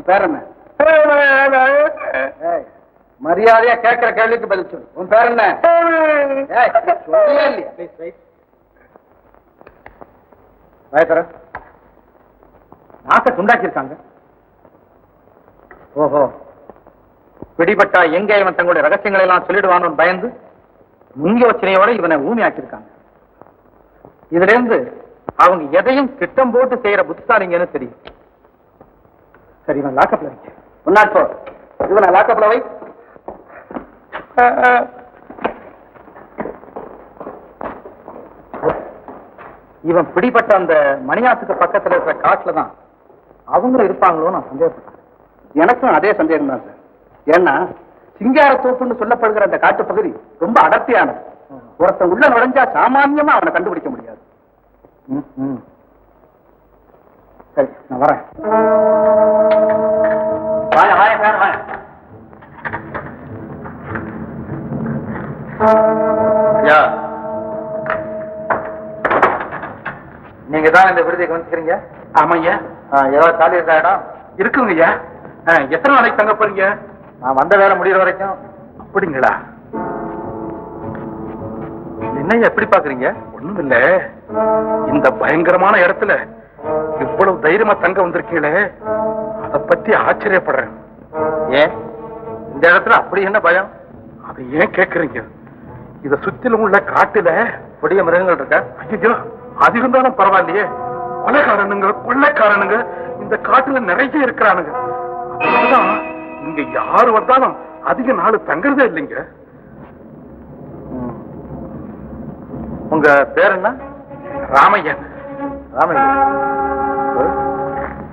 உன் பேர் என்ன? மரியாதையா கேட்கிற கேள்விக்கு பதில் சொல்லு. உன் பேர் என்ன? சொல்றியா இல்லையா? நாக்க துண்டாக்கியிருக்காங்க. ஓஹோ. பிடிபட்டா எங்க இவன் தங்களுடைய ரகசியங்களை எல்லாம் சொல்லிடுவான்னு பயந்து முங்க வச்சனையோட இவனை ஊமி ஆக்கியிருக்காங்க இதுல இருந்து அவங்க எதையும் திட்டம் போட்டு செய்யற புத்திசாலிங்கன்னு தெரியும். சரி இவன் லாக்கப்ல வைக்க முன்னாடி போ. இவனை லாக்கப்ல வை. இவன் பிடிபட்ட அந்த மணியாத்துக்கு பக்கத்துல இருக்கிற காட்டுல தான் அவங்களும் இருப்பாங்களோ நான் சந்தேகப்பட்டேன். எனக்கும் அதே சந்தேகம் தான் சார். ஏன்னா சிங்காரத்தோப்புன்னு சொல்லப்படுகிற அந்த காட்டு பகுதி ரொம்ப அடர்த்தியானது. ஒருத்தன் உள்ள நுழைஞ்சா சாமான்யமா அவனை கண்டுபிடிக்க முடியாது. சரி நான் வரேன். நீங்க தான் இந்த விடுதியை கவனிச்சுக்கிறீங்க? ஆமாய்யா. ஏதாவது காலி இருக்கா இடம்? இருக்குங்க ஐயா எத்தனை நாளைக்கு தங்க போறீங்க? நான் வந்த வேலை முடியிற வரைக்கும். அப்படிங்களா? என்னையா எப்படி பாக்குறீங்க ஒண்ணும் இல்ல இந்த பயங்கரமான இடத்துல இவ்வளவு தைரியமா தங்க வந்திருக்கீங்களே? அத பத்தி ஆச்சரியப்படுறேன். ஏன்? இந்த இடத்துல அப்படி என்ன பயம்? அதை ஏன் கேக்குறீங்க? இத சுத்திலும் உள்ள காட்டுல கொடிய மிருகங்கள் இருக்கா? ஐயோ அது இருந்தாலும் பரவாயில்லையே. கொலைக்காரனுங்க கொள்ளைக்காரனுங்க இந்த காட்டுல நிறைய இருக்கிறானுங்க. இங்க யாரு வந்தாலும் அதிக நாள் தங்குறதே இல்லைங்க. உங்க பேர் என்ன? ராமையன். Ramaiah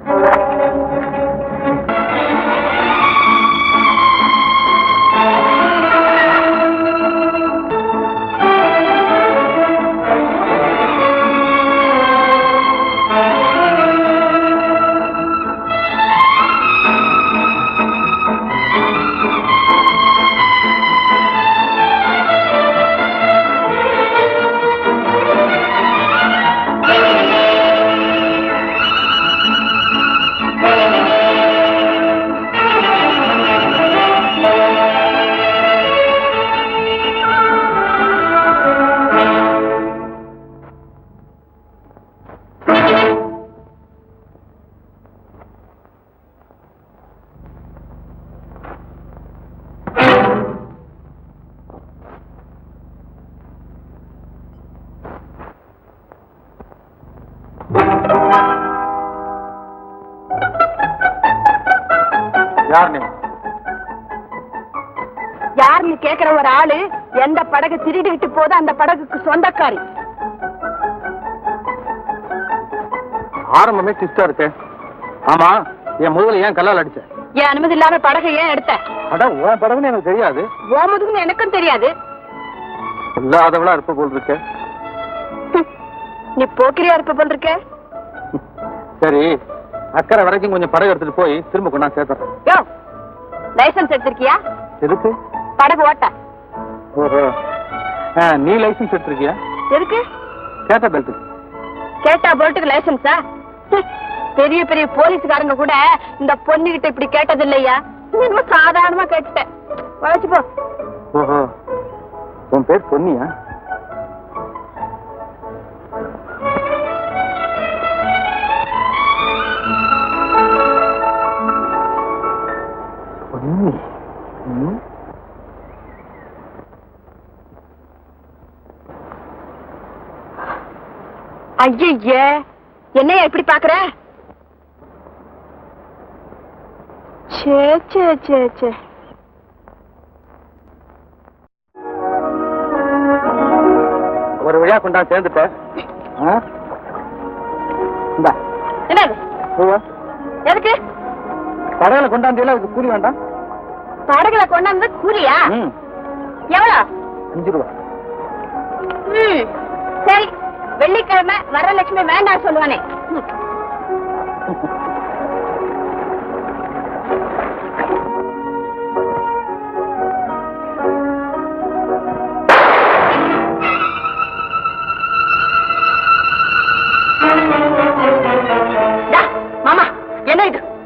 Thank you. ஆரம்பமே டிஸ்டா இருக்கு. ஆமா என் முதுகுல ஏன் கல்லால் அடிச்ச? என் அனுமதி இல்லாம படகை ஏன் எடுத்த? அட உன் படகுன்னு எனக்கு தெரியாது. ஓமதுக்குன்னு எனக்கும் தெரியாது. இல்லாதவளா இருப்ப போல் இருக்கு. நீ போக்கிரியா இருப்ப போல் இருக்க. சரி அக்கறை வரைக்கும் கொஞ்சம் படகு எடுத்துட்டு போய் திரும்ப கொண்டா சேர்த்துறேன். யோ லைசன்ஸ் எடுத்திருக்கியா? எதுக்கு? படகு ஓட்ட. ஓஹோ. நீ லைசன்ஸ் எடுத்திருக்கியா? எதுக்கு? கேட்ட பெல்ட் கேட்டா போட்டுக்கு லைசன்ஸா? பெரிய பெரிய போலீஸ்காரங்க கூட இந்த பொண்ணுகிட்ட இப்படி கேட்டது இல்லையா என்னமோ சாதாரணமா கேட்டுட்டேன். வளைச்சு போ. ஓஹோ உன் பேர் பொன்னியா? பொன்னி ஐயே என்னையா இப்படி பாக்குற சே சே சே சே ஒரு வழியா கொண்டா சேர்ந்துட்ட. ஆ? இந்தா. என்னது? ரூபா எதுக்கு? படகுல கொண்டாந்தியில அதுக்கு கூலி வேண்டாம். படகுல கொண்டாந்து கூலியா? எவ்வளவு அஞ்சு ரூபா. வெள்ளிக்கிழமை வரலட்சுமி வேண்டாம் சொல்லுவானே.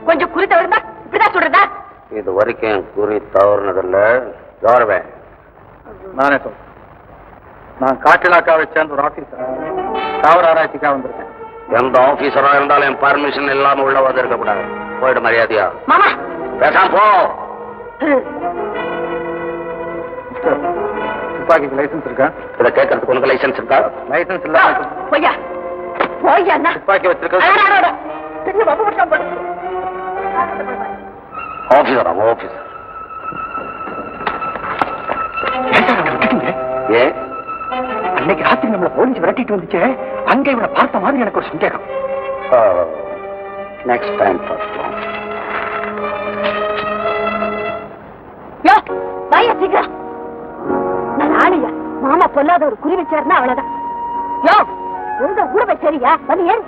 கொஞ்சம் குறி தவறுந்தா சொல்றதா? இது வரைக்கும் குறி தவறுனதில்ல. தவறுவேன் நானே சொல்றேன். நான் காட்டிலாக்காவை சேர்ந்த ஒரு ஆபீசர் தாவர ஆராய்ச்சிக்காக வந்திருக்கேன். எந்த ஆபீசரா இருந்தாலும் என் பர்மிஷன் இல்லாம உள்ள வந்து இருக்க கூடாது போயிடு மரியாதையா. மாமா! பேசாம போ! துப்பாக்கிக்கு லைசன்ஸ் இருக்கா? இதை கேட்கறதுக்கு உனக்கு லைசன்ஸ் இருக்கா? லைசன்ஸ் இல்ல பொய்யா. பொய்யா துப்பாக்கி வச்சிருக்க அட, அட, அட. பெரிய வம்பு பிடிச்சான் போல. ஆபீசரா ஆபீசர் ஏ அன்னைக்கு ராத்திரி நம்மள போலீஸ் விரட்டிட்டு வந்துச்சு. அங்க இவனை பார்த்த மாதிரி எனக்கு ஒரு சந்தேகம். நெக்ஸ்ட் டைம் பார்க்கலாம் யோ, வாயா சீக்கிரம். நான் ஆளையா மாமா பொல்லாத ஒரு குறி வச்சாருன்னா அவ்வளவுதான். யோ உங்க போய் சரியா? வந்து ஏறு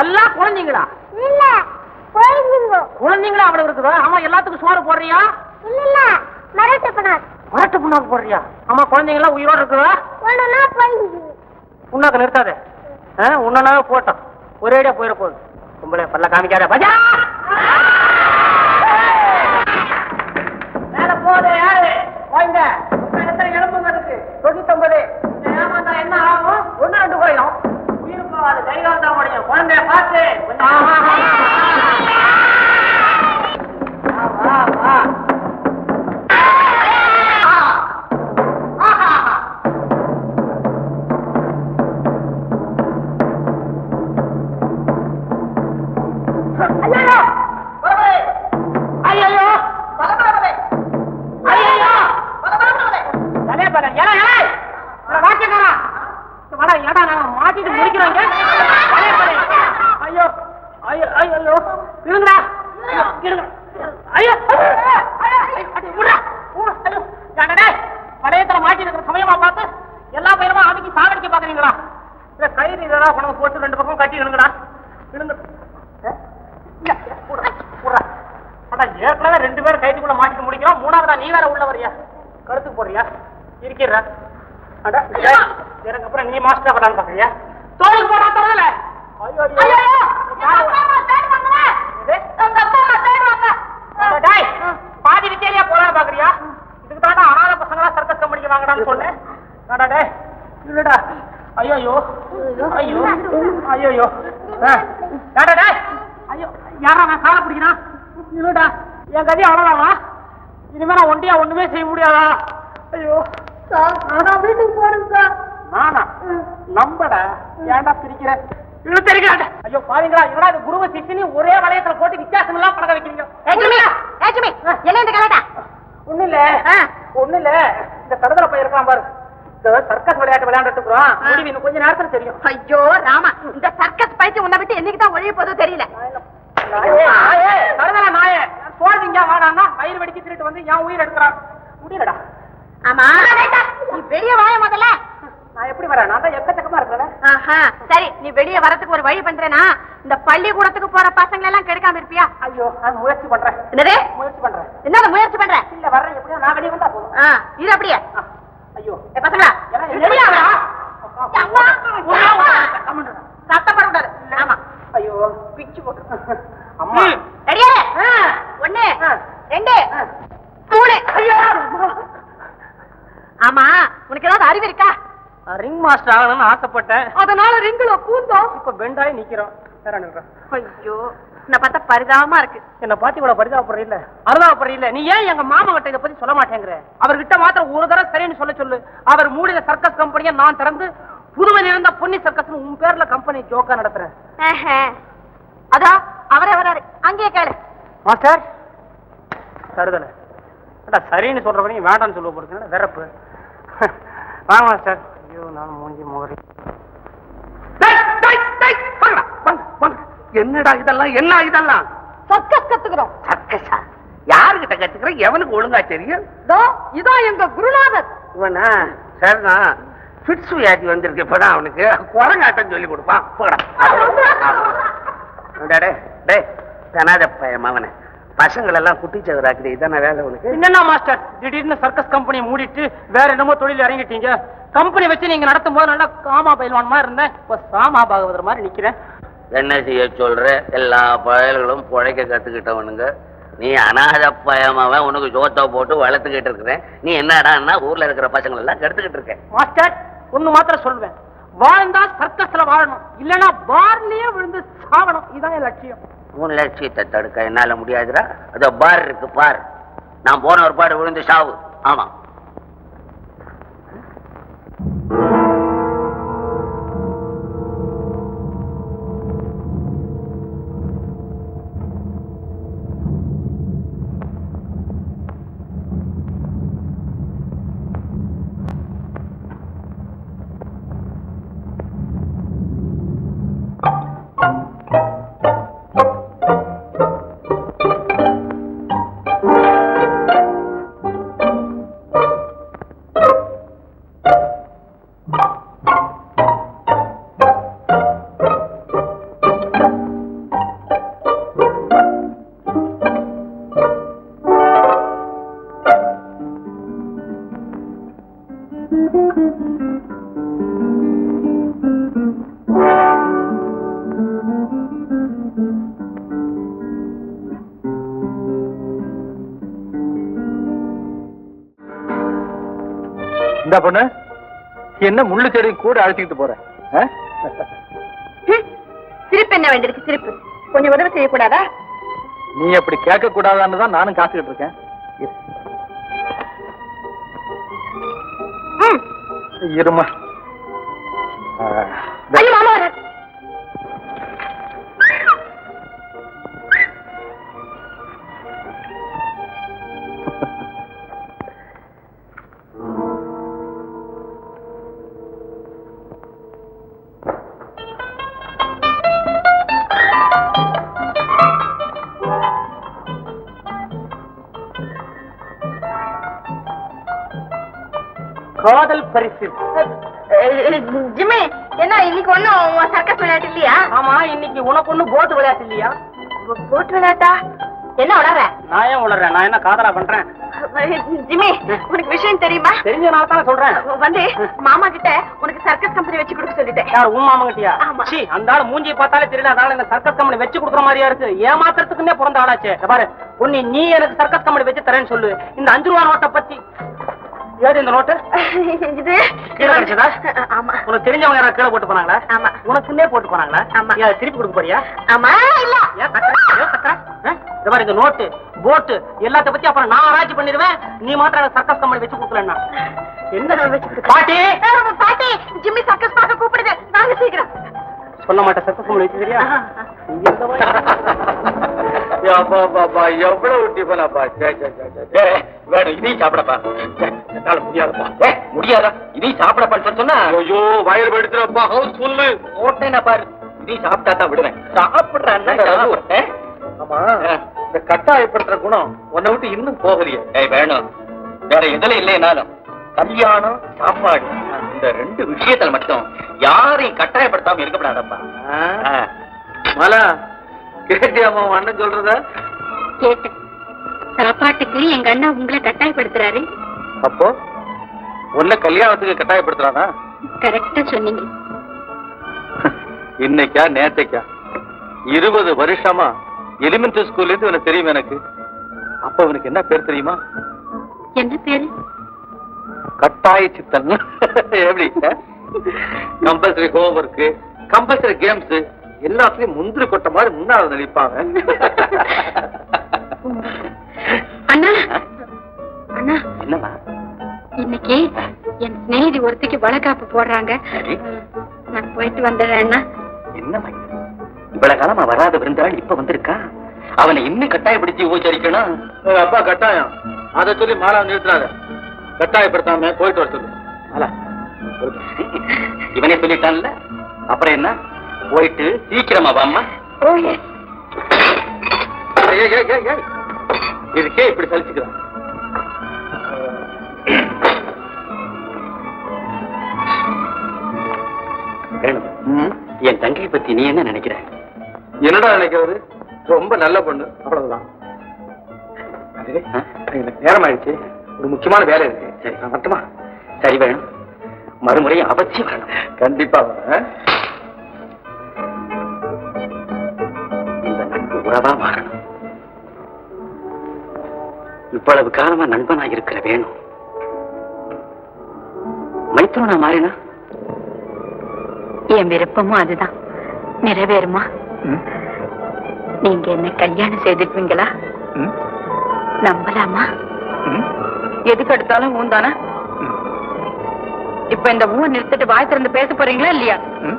எல்லாம் குழந்தைங்களா? இல்ல குழந்தைங்க. குழந்தைங்களா அவ்வளவு இருக்குதா? ஆமா எல்லாத்துக்கும் சோறு போடுறியா? இல்ல இல்ல மரட்டு பண்ணார் வரட்டு புண்ணாக்கு போடுறியா? ஆமா குழந்தைங்க எல்லாம் உயிரோட இருக்குதா? ஒண்ணுனா போயிடுது. புண்ணாக்கு நிறுத்தாதே. உன்னா போட்டோம். ஒரேடியா போயிட போகுது. கும்பலே பல்ல காமிக்காத. பஜா! முடியும் இருங்கடா. இருங்க. ஐயோ! வளையத்துல மாட்டிட்டு இருக்கிற சமயமா பார்த்து எல்லா பயிரமா அன்னைக்கு சாகடிக்க பாக்குறீங்களா இல்ல கயிறு இதெல்லாம் கொண்டு போட்டு ரெண்டு பக்கம் கட்டி போடுறா. அடா, ஏற்கனவே ரெண்டு பேரும் கைத்துக்குள்ள மாட்டிக்க முடிக்கிறோம். மூணாவதா நீ வேற உள்ள வரியா? கழுத்துக்கு போடுறியா? இருக்கிற. எனக்கு அப்புறம் நீ மாஸ்டர் பண்ணான்னு பாக்குறியா தோளுக்கு போடா தரல ஐயோ? டேய், பாதி வித்தியாலியா போறான்னு பாக்குறியா? இதுக்கு தாண்டா அனாத பசங்களா சர்க்கஸ் கம்பெனிக்கு வாங்கடான்னு சொன்னேன். டேய் இல்லடா ஐயோ ஐயோ ஐயோ டேடா டேய். ஐயோ யாரா நான் காலை பிடிக்கிறான்? இல்லடா என் கதி அவ்வளவுதானா? இனிமே நான் ஒண்டியா ஒண்ணுமே செய்ய முடியாதா? ஐயோ நான் வீட்டுக்கு போறேன் சார். நானா? நம்படா. ஏன்டா பிரிக்கிற? இழுத்தறிக்கிறாண்ட ஐயோ பாருங்களா இதெல்லாம் இது குருவ சிஷ்யனி ஒரே வளையத்துல போட்டு வித்தியாசம் எல்லாம் பழக வைக்கிறீங்க? என்ன இந்த கலாட்டா? ஒண்ணு இல்ல ஒண்ணு இல்ல இந்த கடதல பையன் இருக்கான் பாரு. சர்க்கஸ் விளையாட்டு விளையாண்டுட்டு இருக்கிறோம் முடிவு இன்னும் கொஞ்ச நேரத்துல தெரியும். ஐயோ ராமா இந்த சர்க்கஸ் பயிற்சி உன்னை விட்டு என்னைக்கு தான் ஒழிய போதோ தெரியல. கடதல நாயே சோழதிங்க வாடான்னா வயிறு வெடிச்சு திருட்டு வந்து என் உயிர் எடுக்கிறான். முடியலடா. ஆமா. நீ வெளிய வாய முதல்ல. நான் எப்படி வரேன்? நான் தான் எக்கச்சக்கமா இருக்கிறேன். ஆஹா சரி நீ வெளிய வரதுக்கு ஒரு வழி பண்றேனா? இந்த பள்ளிக்கூடத்துக்கு போற பசங்க எல்லாம் கெடுக்காம இருப்பியா? ஐயோ நான் முயற்சி பண்றேன். என்னது? முயற்சி பண்றேன். என்ன முயற்சி பண்ற? இல்ல வர்றேன். எப்படியும் நான் வெளியே வந்தா போதும். ஆ, இது அப்படியே. ஐயோ. பசங்களா. சத்தப்படக்கூடாது ஆமா. ஐயோ பிச்சு போட்டு. அம்மா. ரெடியா? ஒண்ணு ரெண்டு மூணு. ஆமா உனக்கு ஏதாவது அறிவு இருக்கா? ரிங் மாஸ்டர் ஆகணும்னு ஆசைப்பட்டேன். அதனால ரிங்குல பூந்தோம் இப்ப பெண்டாயி நிக்கிறோம். ஐயோ நான் பார்த்தா பரிதாபமா இருக்கு. என்ன பாத்தி இவ்வளவு பரிதாபப்படுற இல்ல. அருதாபப்படுற இல்ல. நீ ஏன் எங்க மாமா கிட்ட இதை பத்தி சொல்ல மாட்டேங்கிற? அவர்கிட்ட மாத்திரம் ஒரு தடவை சரின்னு சொல்ல சொல்லு. அவர் மூடின சர்க்கஸ் கம்பெனியை நான் திறந்து புதுமையில் இருந்த பொன்னி சர்க்கஸ் உன் பேர்ல கம்பெனி ஜோக்கா நடத்துறேன். அதோ அவரே வராரு. அங்கேயே கேளு. மாஸ்டர் தருதல அடா சரின்னு சொல்றவனையும் வேண்டாம்னு சொல்ல போறது வெறப்பு? வாங்க மாஸ்டர் ஐயோ நான் மூஞ்சி முகரி. என்னடா இதெல்லாம் என்ன இதெல்லாம்? சர்க்கஸ் கத்துக்கிறோம். சர்க்கஸா? யாருகிட்ட கத்துக்கிற எவனுக்கு ஒழுங்கா தெரியும்? இதோ இதான் எங்க குருநாதர். இவனா? சரிதான் ஃபிட்ஸ் வியாதி வந்திருக்கு இப்பதான் அவனுக்கு. குரங்காட்டம் சொல்லி கொடுப்பான். போடா. டே டே தனாத பையன் அவனை பசங்கள் எல்லாம் குட்டிச்சவராக்குது இதான வேலை உனக்கு? என்னன்னா மாஸ்டர்? திடீர்னு சர்க்கஸ் கம்பெனியை மூடிட்டு வேற என்னமோ தொழில் இறங்கிட்டீங்க. கம்பெனி வச்சு நீங்க நடத்தும் போது நல்லா காமா பயில்வான் மாதிரி இருந்தேன். இப்போ சாமா பாகவதர் மாதிரி நிக்கிறேன். என்ன செய்ய சொல்ற? எல்லா பயல்களும் புழைக்க கத்துக்கிட்டவனுங்க. நீ அநாத பயமாவன் உனக்கு ஜோத்த போட்டு வளர்த்துக்கிட்டு இருக்கிறேன். நீ என்னடான்னா ஊர்ல இருக்கிற பசங்களை எல்லாம் கெடுத்துக்கிட்டு இருக்க மாஸ்டர் ஒண்ணு மாத்திரம் சொல்லுவேன் வாழ்ந்தா சர்க்கஸ்ல வாழணும். இல்லனா பார்லயே விழுந்து சாவணும். இதான் என் லட்சியம். உன் லட்சியத்தை தடுக்க என்னால முடியாதுடா. அதோ பார் இருக்கு பார். நான் போன ஒரு பாடு விழுந்து சாவு. ஆமா. இந்த பொண்ணு என்ன முள்ளு செடி கூட அழைச்சிக்கிட்டு போற? சிரிப்பு என்ன வேண்டியிருக்கு சிரிப்பு? கொஞ்சம் உதவி செய்யக்கூடாதா? நீ அப்படி கேட்க கூடாதான்னு தான் நானும் காத்துக்கிட்டு இருக்கேன். இருமா. பரிசு. ஜிம்மி என்ன இன்னைக்கு ஒண்ணும் சர்க்கஸ் விளையாட்டு இல்லையா? ஆமா இன்னைக்கு உனக்கு ஒண்ணு போட்டு விளையாட்டு இல்லையா? போட்டு விளையாட்டா? என்ன உளற? நான் ஏன் உளறேன்? நான் என்ன காதலா பண்றேன்? ஜிம்மி உனக்கு விஷயம் தெரியுமா? தெரிஞ்சனால தான் சொல்றேன். வந்து மாமா கிட்ட உனக்கு சர்க்கஸ் கம்பெனி வச்சு கொடுக்க சொல்லிட்டேன். யார் உன் மாமங்கிட்டியா ஆமா. சீ அந்த ஆள் மூஞ்சி பார்த்தாலே தெரியல. அதனால இந்த சர்க்கஸ் கம்பெனி வச்சு கொடுக்குற மாதிரியா இருக்கு. ஏமாத்துறதுக்குன்னே பிறந்த ஆளாச்சே. பாரு. நீ எனக்கு சர்க்கஸ் கம்பெனி வச்சு தரேன்னு சொல்லு. இந்த அஞ்சு ரூபா நோட்டை பத்தி ஏது இந்த நோட்டு இது கீழே கிடைச்சதா? ஆமா உனக்கு தெரிஞ்சவங்க யாராவது கீழே போட்டு போனாங்களா ஆமா. உனக்குன்னே போட்டு போனாங்களா ஆமா. ஏன் திருப்பி கொடுக்க போறியா ஆமா இல்ல ஏன் கத்துற? ஏன் கத்துற? ஆ? இந்த மாதிரி இந்த நோட்டு போட்டு எல்லாத்த பத்தி அப்புறம் நான் ஆராய்ச்சி பண்ணிடுவேன் நீ மாத்திரம் சர்க்கஸ் கம்பெனி வச்சு கொடுக்கலன்னா என்ன பாட்டி பாட்டி ஜிம்மி சர்க்கஸ் பார்க்க கூப்பிடுது வாங்க சீக்கிரம் சொல்ல மாட்டேன். சர்க்கஸ் கம்பெனி வச்சு தெரியா எவ்வளவு டிஃபனாப்பா இதையும் சாப்பிடப்பா. என்னால முடியாதப்பா. முடியாதா? இதையும் சாப்பிடப்பான்னு சொன்னா. ஐயோ வயிறு வெடுத்துறப்பா சொல்லு ஓட்டேனா பாரு. இதையும் சாப்பிட்டா தான் விடுவேன். சாப்பிடுறேன் ஆமா. இந்த கட்டாயப்படுத்துற குணம் உன்னை விட்டு இன்னும் போகலையே. ஏய் வேணும் வேற எதுல இல்லைனாலும் கல்யாணம் சாப்பாடு இந்த ரெண்டு விஷயத்துல மட்டும் யாரையும் கட்டாயப்படுத்தாம இருக்கப்படாதப்பா. மலா கேட்டியாமா உன் அண்ணன் சொல்றத? கேட்டேன். சாப்பாட்டுக்கு எங்க அண்ணா உங்களை கட்டாயப்படுத்துறாரு. அப்போ? உன்ன கல்யாணத்துக்கு கட்டாயப்படுத்துறானா? கரெக்டா சொன்னீங்க. இன்னைக்கா நேத்தைக்கா? இருபது வருஷமா எலிமெண்டரி ஸ்கூல்ல இருந்து இவனுக்கு தெரியும் எனக்கு. அப்ப இவனுக்கு என்ன பேர் தெரியுமா? என்ன பேரு? கட்டாய சித்தன். எப்படி? Compulsory homework compulsory games எல்லாத்துலயும் முந்திரி கொட்ட மாதிரி முன்னாள் நடிப்பாங்க அண்ணா! அண்ணா! என்னமா இன்னைக்கு என் சிநேகிதி ஒருத்திக்கு வளகாப்பு போடுறாங்க. சரி. நான் போயிட்டு வந்துடுறேன் அண்ணா. என்னமா? இவ்வளவு காலமா வராத விருந்தாள் இப்ப வந்திருக்கா? அவனை இன்னும் கட்டாயப்படுத்தி உபச்சரிக்கணும் அப்பா கட்டாயம். அதை சொல்லி மாலா நிறுத்தாத கட்டாயப்படுத்தாம போயிட்டு வர சொல்லு. மாலா. இவனே சொல்லிட்டான்ல. அப்புறம் என்ன? போயிட்டு சீக்கிரமா வாம்மா. இதுக்கே இப்படி சலிச்சுக்கிறான் என் தங்கையை பத்தி நீ என்ன நினைக்கிற? என்னடா நினைக்கிறது? ரொம்ப நல்ல பொண்ணு. அவ்வளவுதான். எனக்கு நேரம் ஆயிடுச்சு ஒரு முக்கியமான வேலை இருக்கு. சரி. மட்டுமா சரி வேணும் மறுமுறையும் அவசியம் வரணும் கண்டிப்பா. இந்த நட்பு உறவா மாறணும். இவ்வளவு காலமா நண்பனா இருக்கிற வேணும் மைத்துனா மாறினா? என் விருப்பமும் அதுதான். நிறைவேறுமா? நீங்க என்ன கல்யாணம் செய்துக்குவீங்களா? ம், நம்பலாமா? எதுக்கு எடுத்தாலும் ஊந்தானா? இப்ப இந்த ஊ நிறுத்திட்டு வாய் திறந்து பேச போறீங்களா இல்லையா? ம்.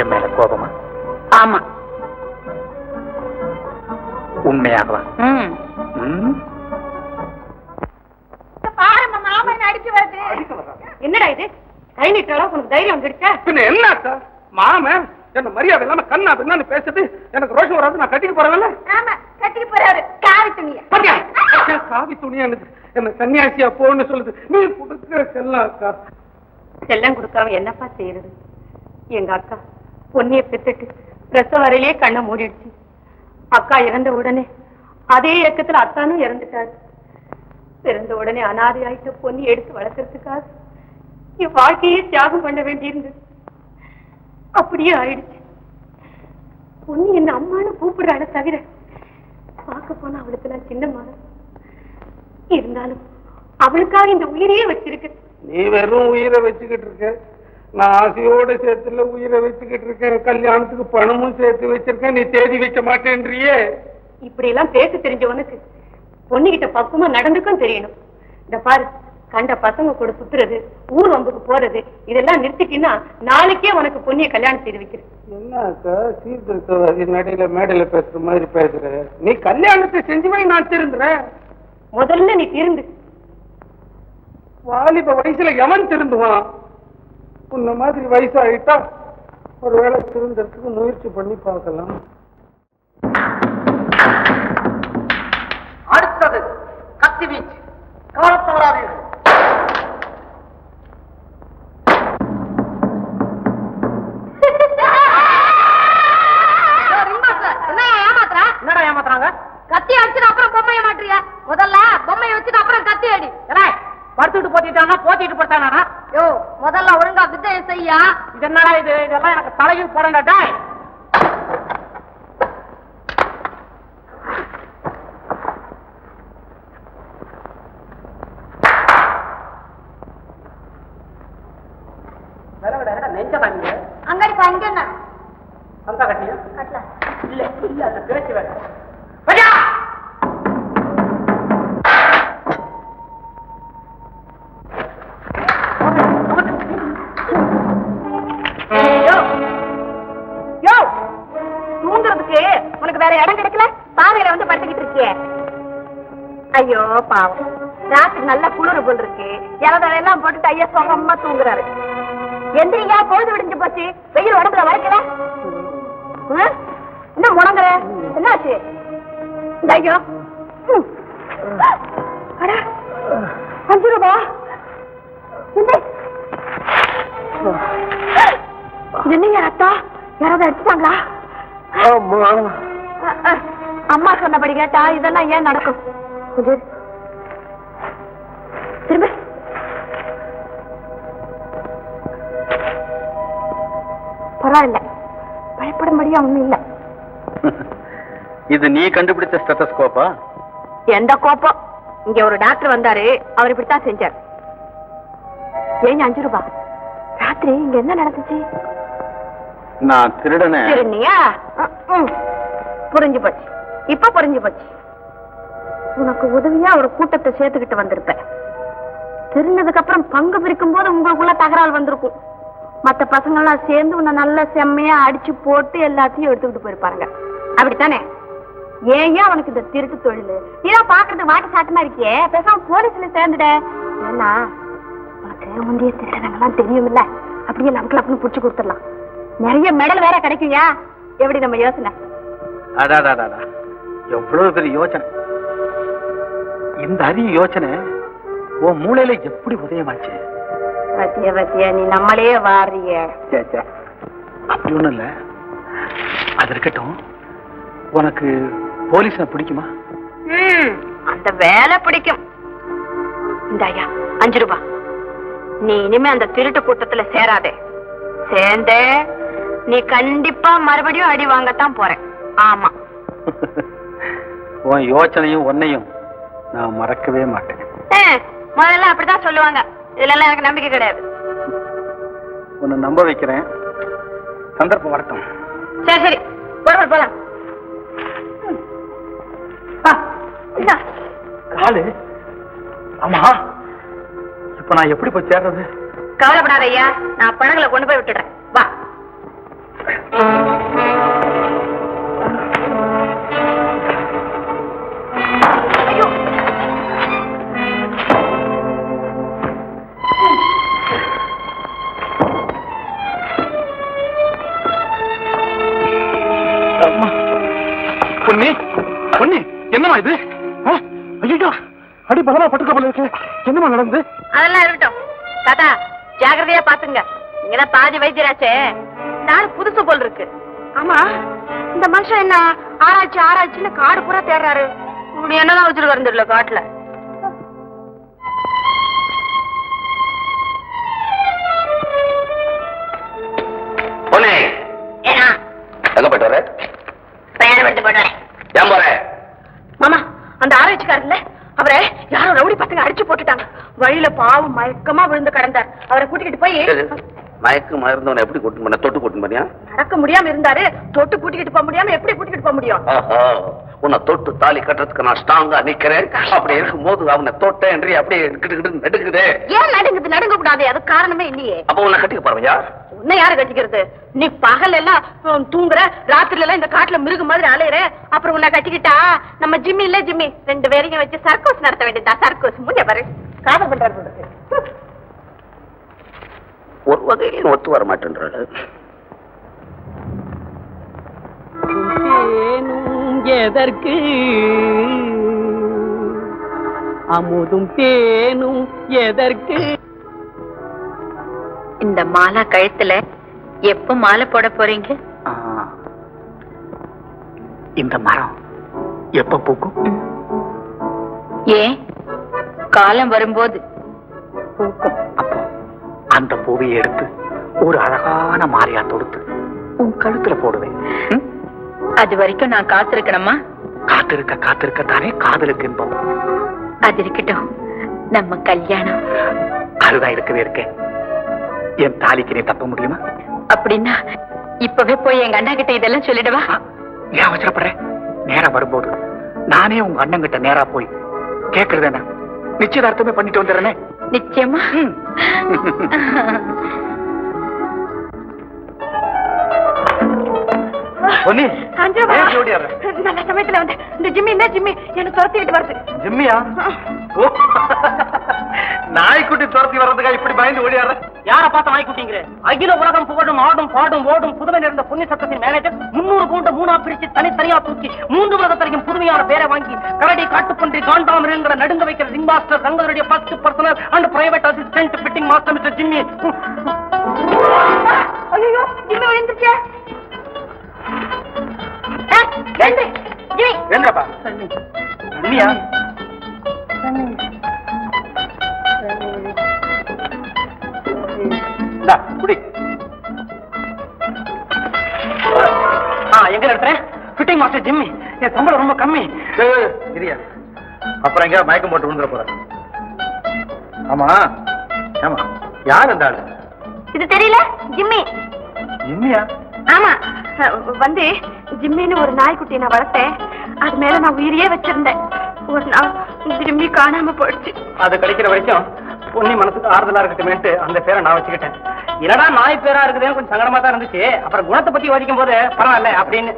என் மேல கோபமா? ஆமா. உண்மையாகவா? ம். ம்? பாருங்க மாமன் அடிச்சு வருது? என்னடா இது? கை நீட்டாலும் உனக்கு தைரியம் கிடைச்சா பின்ன என்ன மாமன் என்ன மரியாதை இல்லாம கண்ணா பின்னான்னு பேசுது எனக்கு ரோஷம் வராது நான் கட்டிக்க போறேன்ல? ஆமா கட்டிட்டு போறாரு. காவி துணிய. காவி துணி எனக்கு என்ன சன்னியாசியா போன்னு சொல்லுது. நீ கொடுக்கிற செல்லம் அக்கா. செல்லம் கொடுக்காம என்னப்பா செய்யறது? எங்க அக்கா பொன்னிய பெத்துட்டு பிரசவ வரையிலே கண்ணை மூடிடுச்சு. அக்கா இறந்த உடனே அதே இயக்கத்துல அத்தானும் இறந்துட்டாரு. பிறந்த உடனே அனாதையாயிட்ட பொன்னி எடுத்து வளர்க்கறதுக்காக என் வாழ்க்கையே தியாகம் பண்ண வேண்டியிருந்தது. அப்படியே ஆயிடுச்சு. பொன்னி என்ன அம்மான்னு கூப்பிடுறாளே தவிர பார்க்க போனா அவளுக்கு நான் சின்ன மகன். இருந்தாலும் அவளுக்காக இந்த உயிரையே வச்சிருக்கு நீ வெறும் உயிரை வச்சுக்கிட்டு இருக்க. நான் ஆசையோட சேர்த்துல உயிரை வச்சுக்கிட்டு இருக்கேன். கல்யாணத்துக்கு பணமும் சேர்த்து வச்சிருக்கேன். நீ தேதி வைக்க மாட்டேன்றியே. இப்படி எல்லாம் பேச தெரிஞ்சவனுக்கு பொண்ணுகிட்ட பக்குவமா நடந்துக்கும் தெரியணும். இந்த பாரு கண்ட பசங்க கூட சுத்துறது ஊர் வம்புக்கு போறது இதெல்லாம் நிறுத்திக்கின்னா நாளைக்கே உனக்கு பொண்ணிய கல்யாணம் செய்து வைக்கிறேன். என்ன அக்கா சீர்திருத்தவாதி நடையில மேடையில பேசுற மாதிரி பேசுற? நீ கல்யாணத்தை செஞ்சு வை நான் திருந்துறேன். முதல்ல நீ திருந்து. வாலிப வயசுல எவன் திருந்துவான்? உன்ன மாதிரி வயசாயிட்டா ஒருவேளை திருந்தறதுக்கு முயற்சி பண்ணி பார்க்கலாம் அடுத்தது கத்தி வீச்சு கவனத்தை வராதீர்கள் என்னடா ஏமாத்துறாங்க கத்தி அடிச்சுட்டு அப்புறம் பொம்மைய மாட்டியா முதல்ல பொம்மைய வச்சுட்டு அப்புறம் கத்தி அடி ஏலே, படுத்துட்டு போத்திட்டானா போத்திட்டு போட்டானா யோ முதல்ல ஒழுங்கா வித்தைய செய்யா இது என்னடா இது இதெல்லாம் எனக்கு தலையில் போடண்டா டேய் நெஞ்ச தாங்க அங்கடி அங்க என்ன சந்தா கட்டியா கட்டல இல்ல இல்ல அந்த பேச்சு வேற பஜா யோ யோ தூங்குறதுக்கு உனக்கு வேற இடம் கிடைக்கல பாதையில வந்து படுத்துக்கிட்டு இருக்கியே ஐயோ பாவம். ராத்திரி நல்ல குளிர் போல் இருக்கு. இலதெல்லாம் போட்டுட்டு ஐயா சொகமா தூங்குறாரு. எந்திரிங்க பொழுது விடிஞ்சு போச்சு. வெயில் உடம்புல வரைக்கல என்ன முடங்குற என்னாச்சு? ஐயோ. அஞ்சு ரூபா. என்ன? என்னையா அத்தா? யாராவது அடிச்சிட்டாங்களா? அம்மா சொன்னபடி கேட்டா இதெல்லாம் ஏன் நடக்கும். திரும்ப. பரவாயில்ல. பயப்படும்படியா ஒண்ணும் இல்ல. இது நீ கண்டுபிடிச்ச ஸ்டெத்தஸ்கோப்பா? எந்த கோபம் இங்க ஒரு டாக்டர் வந்தாரு. அவர் இப்படித்தான் செஞ்சார். ஏங்க அஞ்சு ரூபா? ராத்திரி இங்க என்ன நடந்துச்சு? நான் திருடனை. புரிஞ்சு போச்சு. இப்ப புரிஞ்சு போச்சு. உனக்கு உதவியா ஒரு கூட்டத்தை சேர்த்துக்கிட்டு வந்திருப்ப திருந்ததுக்கு அப்புறம் பங்கு பிரிக்கும் போது உங்களுக்குள்ள தகராறு வந்திருக்கும். மத்த பசங்க எல்லாம் சேர்ந்து உன்னை நல்லா செம்மையா அடிச்சு போட்டு எல்லாத்தையும் எடுத்துக்கிட்டு போயிருப்பாருங்க. அப்படித்தானே? ஏன் அவனுக்கு இந்த திருட்டு தொழில்? நீதான் பாக்குறது வாட்டு சாட்டமா இருக்கியே? பேசாம போலீஸ்ல சேர்ந்துட. ஏன்னா உனக்கு முந்தைய திருடனங்கெல்லாம் தெரியுமில்ல. அப்படியே நமக்கு அப்படின்னு புடிச்சு கொடுத்துடலாம். நிறைய மெடல் வேற கிடைக்கும்யா? எப்படி நம்ம யோசனை? அடாடாடாடா. எவ்வளவு பெரிய யோசனை. இந்த அரிய யோசனை உன் மூளையில எப்படி உதயமாச்சு? வத்திய வத்திய நீ நம்மளே வாரிய. அப்படி ஒண்ணும் இல்ல. அது இருக்கட்டும். உனக்கு போலீஸ பிடிக்குமா? அந்த வேலை பிடிக்கும். இந்தாயா அஞ்சு ரூபா. நீ இனிமே அந்த திருட்டு கூட்டத்துல சேராதே. சேர்ந்தே நீ கண்டிப்பா மறுபடியும் அடி வாங்கத்தான் போறேன். ஆமா. உன் யோசனையும் உன்னையும் நான் மறக்கவே மாட்டேன். முதல்ல அப்படிதான் சொல்லுவாங்க. இதுல எனக்கு நம்பிக்கை கிடையாது. உன்னை நம்ப வைக்கிறேன். சந்தர்ப்பம் வரட்டும். சரி சரி. போலாம். காலு. ஆமா. இப்ப நான் எப்படி போய் சேர்றது? கவலைப்படாத ஐயா நான் பணங்களை கொண்டு போய் விட்டுடுறேன். வா. இருக்கு. என்னம்மா நடந்து அதெல்லாம் இருக்கட்டும். தாத்தா ஜாக்கிரதையா பாத்துங்க. நீங்கதான் பாதி வைத்தியராச்சே. நாடு புதுசு போல் இருக்கு. ஆமா. இந்த மனுஷன் என்ன ஆராய்ச்சி ஆராய்ச்சின்னு காடு பூரா தேடுறாரு. என்னதான் வச்சுட்டு வந்துடல காட்டுல. பாவம் மயக்கமா விழுந்து கிடந்தார். அவரை கூட்டிக்கிட்டு போய் மயக்கு மருந்தவனை எப்படி கூட்டு பண்ண தொட்டு கூட்டு பண்ணியா நடக்க முடியாம இருந்தாரு. தொட்டு கூட்டிக்கிட்டு போக முடியாம எப்படி கூட்டிக்கிட்டு போக முடியும்? உன்னை தொட்டு தாலி கட்டுறதுக்கு நான் ஸ்ட்ராங்கா நிக்கிறேன். அப்படி இருக்கும்போது அவனை தொட்டேன் என்று அப்படியே நடுக்குதே ஏன் நடுங்குது? நடுங்க கூடாது அது காரணமே இல்லையே. அப்ப உன்னை கட்டிக்க போறவையா உன்னை யாரு கட்டிக்கிறது நீ பகல் எல்லாம் தூங்குற ராத்திரில எல்லாம் இந்த காட்டுல மிருக மாதிரி அலையுற. அப்புறம் உன்னை கட்டிக்கிட்டா நம்ம ஜிம்மி இல்ல ஜிம்மி. ரெண்டு பேரையும் வச்சு சர்க்கஸ் நடத்த வேண்டியதா? சர்க்கஸ் முன்னே பாரு. காதல் பண்றாரு. ஒரு வகையிலும் ஒத்து வர மாட்டேன்றாரு எதற்கு? அமுதும் தேனும் எதற்கு? இந்த மாலா கழுத்துல எப்ப மாலை போட போறீங்க? இந்த மரம் எப்ப பூக்கும்? ஏன்? காலம் வரும்போது பூக்கும். அப்போ அந்த பூவை எடுத்து ஒரு அழகான மாலையா தொடுத்து உன் கழுத்துல போடுவேன்? அது வரைக்கும் நான் காத்திருக்கணுமா? காத்திருக்க காத்திருக்க தானே காதலுக்கு இன்பம் அது இருக்கட்டும். நம்ம கல்யாணம். அதுதான் இருக்கவே இருக்கேன் என் தாலிக்கு நீ தப்ப முடியுமா? அப்படின்னா இப்பவே போய் எங்க அண்ணா கிட்ட இதெல்லாம் சொல்லிடவா? ஏன் அவசரப்படுற? நேரம் வரும்போது. நானே உங்க அண்ணன் கிட்ட நேரா போய் கேக்குறது என்ன? நிச்சயதார்த்தமே பண்ணிட்டு வந்துடுறேனே. நிச்சயமா? பொன்னி, அஞ்சு ரூபா. ஏன் இப்படி ஓடியாடுற? நல்ல சமயத்துல வந்து இந்த ஜிம்மி என்ன ஜிம்மி என்ன துரத்திக்கிட்டு வருது ஜிம்மியா? நாய்க்குட்டி துரத்தி வர்றதுக்கா இப்படி பயந்து ஓடியாடுற? யார பார்த்த நாய்க்குட்டிங்கிற? அகில உலகம் புகழும் ஆடும் பாடும் ஓடும் புதுமை நிறைந்த புண்ணிய சட்டத்தின் மேனேஜர் முன்னூறு பவுண்டு மூணா பிரிச்சு தனித்தனியா தூக்கி மூன்று உலகத்திற்கும் புதுமையான பேரை வாங்கி கரடி காட்டுப்பன்றி காண்டாமிருகங்களை நடுங்க வைக்கிற ரிங் மாஸ்டர் தங்களுடைய first personal and private assistant fitting master mister Jimmy. ஐயோ ஜிம்மி விழுந்துச்சே ஜிம்மி என்னப்பா குடி. எங்க நடத்துறேன் ஃபிட்டிங் மாஸ்டர் ஜிம்மி என் சம்பளம் ரொம்ப கம்மி. இரியா. அப்புறம் மயக்கம் போட்டு விழுந்துற போற? ஆமா. ஆமா யார் அந்த ஆளு? இது தெரியல. ஜிம்மி. ஜிம்மியா ஆமா. வந்து ஜிம்மின்னு ஒரு நாய்க்குட்டி நான் வளர்த்தேன். அது மேல நான் உயிரையே வச்சிருந்தேன். ஒரு நாள் ஜிம்மி காணாம போயிடுச்சு. அது கிடைக்கிற வரைக்கும் பொன்னி மனசுக்கு ஆறுதலா இருக்கட்டுமேன்ட்டு அந்த பேரை நான் வச்சுக்கிட்டேன். என்னடா நாய் பேரா இருக்குதேன்னு கொஞ்சம் சங்கடமா தான் இருந்துச்சு. அப்புறம் குணத்தை பத்தி யோசிக்கும் போது பரவாயில்ல அப்படின்னு.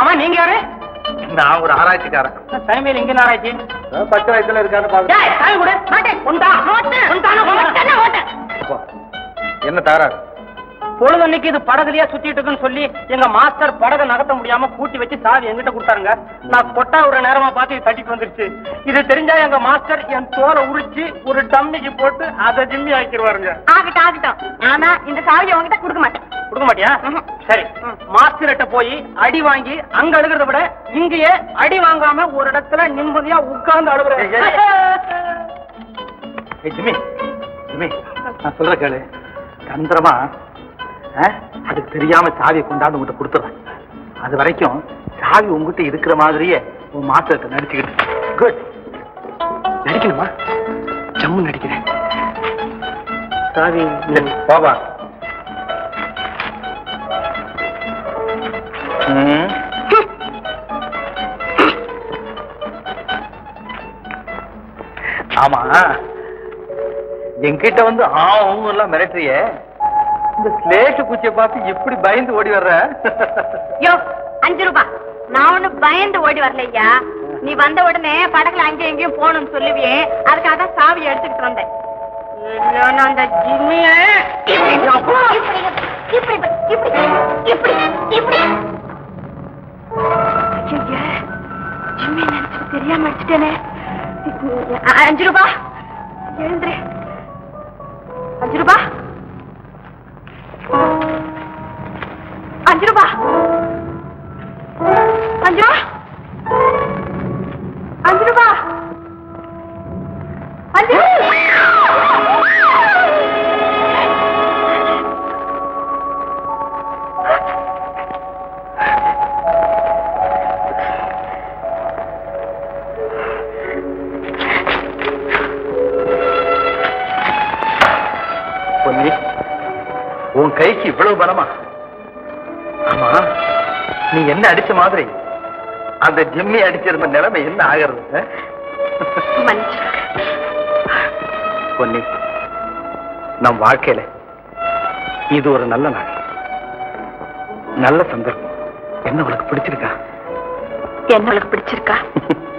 ஆமா நீங்க யாரு? நான் ஒரு ஆராய்ச்சிக்காரன். தலைமையில் இங்க ஆராய்ச்சி? வயசுல பாத்து கொண்டானா, கொண்டா. என்ன தாராரு பொழுதன்னைக்கு இது படகுலயே சுத்திட்டு இருக்குன்னு சொல்லி எங்க மாஸ்டர் படகை நகர்த்த முடியாம கூட்டி வச்சு சாவி எங்கிட்ட கொடுத்தாருங்க. நான் கொட்டா ஒரு நேரமா பார்த்து இது தட்டிட்டு வந்துருச்சு. இது தெரிஞ்சா எங்க மாஸ்டர் என் தோலை உரிச்சு ஒரு டம்மிக்கு போட்டு அதை ஜிம்மி ஆக்கிடுவாருங்க. ஆகட்டும் ஆகட்டும். ஆனா இந்த சாவியை உங்ககிட்ட கொடுக்க மாட்டேன். கொடுக்க மாட்டியா. சரி. மாஸ்டர்கிட்ட போய் அடி வாங்கி அங்க அழுகிறத விட இங்கேயே அடி வாங்காம ஒரு இடத்துல நிம்மதியா உட்கார்ந்து அழுகுறேன். ஜிம்மி. ஜிம்மி நான் சொல்ற கேளு. தந்திரமா ஆ, அதுக்கு தெரியாம சாவியை கொண்டாந்து உங்ககிட்ட கொடுத்துறேன் அது வரைக்கும் சாவி உங்ககிட்ட இருக்கிற மாதிரியே உன் மாஸ்டர்கிட்ட நடிச்சுக்கிட்டு குட் நடிக்கணுமா? ஜம்மு நடிக்கிறேன். சாவி பாபா. ஆமா. என்கிட்ட வந்து ஆவும் எல்லாம் மிரட்டுறிய. இந்த ஸ்லேட்டு குச்சியை பார்த்து எப்படி பயந்து ஓடி வர்ற? யோ அஞ்சு ரூபாய் நான் ஒண்ணு பயந்து ஓடி வரலையா? நீ வந்த உடனே படகுல அங்கேயும் எங்கேயும் போகணும்னு சொல்லுவியே. அதுக்காக தான் சாவி எடுத்துக்கிட்டு வந்தேன். இல்லைன்னா அந்த ஜிம்மிய? இப்படி இப்படி இப்படி இப்படி இப்படி. ஐயையே, ஜிம்மி நினைச்சு தெரியாம அடிச்சிட்டேனே. அஞ்சு ரூபா. எழுந்துரு. அஞ்சு ரூபா. அஞ்சு ரூபா அஞ்சு அடிச்ச மாதிரி. அந்த ஜிம்மி அடிச்சிருந்த நிலைமை என்ன ஆகிறது? பொன்னி நம் வாழ்க்கையில இது ஒரு நல்ல நாள். நல்ல சந்தர்ப்பம். என்ன உனக்கு பிடிச்சிருக்கா? என்ன உனக்கு பிடிச்சிருக்கா?